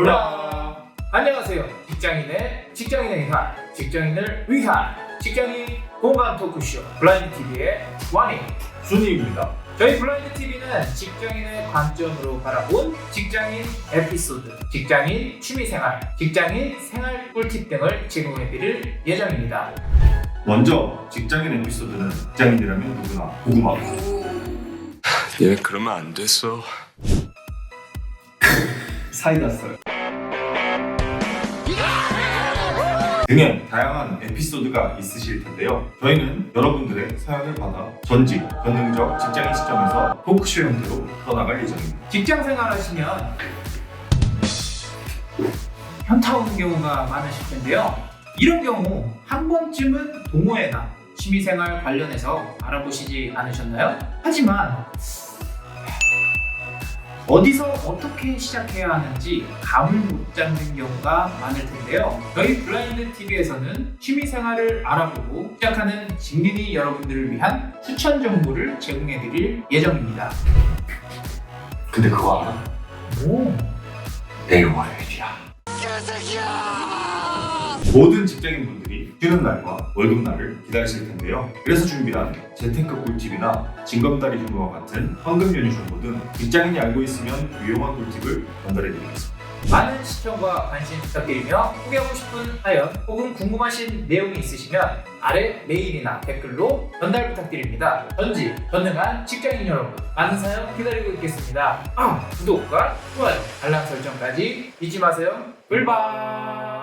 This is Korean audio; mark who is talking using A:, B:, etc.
A: 올라 안녕하세요 직장인의 직장인의 할 직장인을 위한 직장인 공감 토크쇼 블라인드 TV의 와니
B: 준이입니다
A: 저희 블라인드 TV는 직장인의 관점으로 바라본 직장인 에피소드, 직장인 취미생활, 직장인 생활 꿀팁 등을 제공해드릴 예정입니다.
B: 먼저 직장인 에피소드는 직장인이라면 누구나 고구마.
C: 얘는 그러면 안 됐어.
B: 사이 났어요. 등의 다양한 에피소드가 있으실 텐데요. 저희는 여러분들의 사연을 받아 전직, 전능적 직장인 시점에서 토크쇼 형태로 떠나갈 예정입니다.
A: 직장 생활하시면 현타 오는 경우가 많으실 텐데요. 이런 경우 한 번쯤은 동호회나 취미생활 관련해서 알아보시지 않으셨나요? 하지만 어디서 어떻게 시작해야 하는지 감을 못 잡는 경우가 많을 텐데요. 저희 블라인드 TV에서는 취미생활을 알아보고 시작하는 직린이 여러분들을 위한 추천 정보를 제공해드릴 예정입니다.
B: 근데 그거 알아?
A: 오.
B: 내일 월요일이야. 모든 직장인 분들이 쉬는 날과 월급날을 기다리실 텐데요. 그래서 준비한 재테크 꿀팁이나 징검다리 정보와 같은 황금 연휴 정보 등 직장인이 알고 있으면 유용한 꿀팁을 전달해 드리겠습니다.
A: 많은 시청과 관심 부탁드리며 소개하고 싶은 사연 혹은 궁금하신 내용이 있으시면 아래 메일이나 댓글로 전달 부탁드립니다. 전직, 전능한 직장인 여러분 많은 사연 기다리고 있겠습니다. 아, 구독과 좋아요, 알람 설정까지 잊지 마세요. 불바